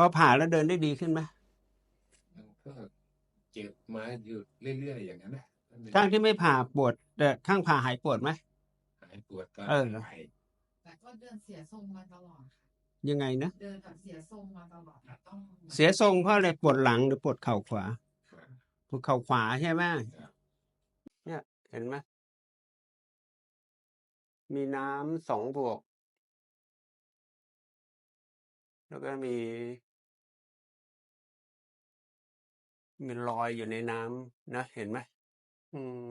พอผ่าแล้วเดินได้ดีขึ้นไหมมันก็เจ็บมาอยู่เรื่อยๆอย่างนั้นนะข้างที่ไม่ผ่าปวดแต่ข้างผ่าหายปวดไหมหายปวดก็เออหายแต่ก็เดินเสียทรงมาตลอดค่ะยังไงนะเดินแบบเสียทรงมาตลอดค่ะต้องเสียทรงเพราะอะไรปวดหลังหรือปวดเข่าขวาปวดเข่าขวาใช่ไหมเนี่ยเห็นไหมมีน้ำสองบวก แล้วก็มี มีรอยอยู่ในน้ำนะ เห็นไหมอืม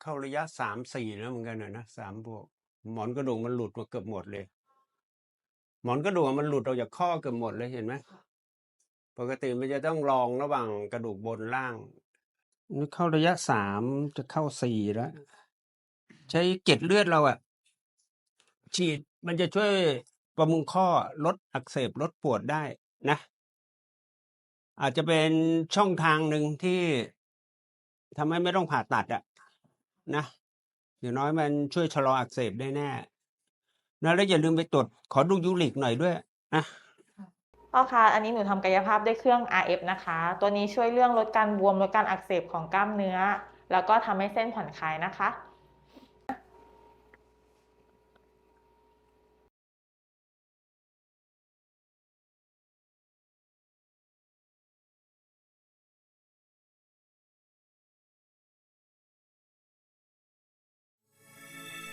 เข้าระยะสามสี่แล้วเหมือนกันหนะนะสามบวก หมอนกระดูกมันหลุดมาเกือบหมดเลย หมอนกระดูกมันหลุดออกจากข้อเกือบหมดเลยเห็นไหมปกติมันจะต้องรองระหว่างกระดูกบนล่างนี่เข้าระยะสามจะเข้าสี่แล้ว ใช้เกล็ดเลือดเราอะฉีดมันจะช่วยบำรุงข้อลดอักเสบลดปวดได้นะ อาจจะเป็นช่องทางหนึ่งที่ทำให้ไม่ต้องผ่าตัดอะนะอย่างน้อยมันช่วยชะลออักเสบได้แน่นะแล้วอย่าลืมไปตรวจขอดูยูริกหน่อยด้วยนะพ่อคะอันนี้หนูทำกายภาพด้วยเครื่อง RF นะคะ ตัวนี้ช่วยเรื่องลดการบวมลดการอักเสบของกล้ามเนื้อ แล้วก็ทำให้เส้นผ่อนคลายนะคะ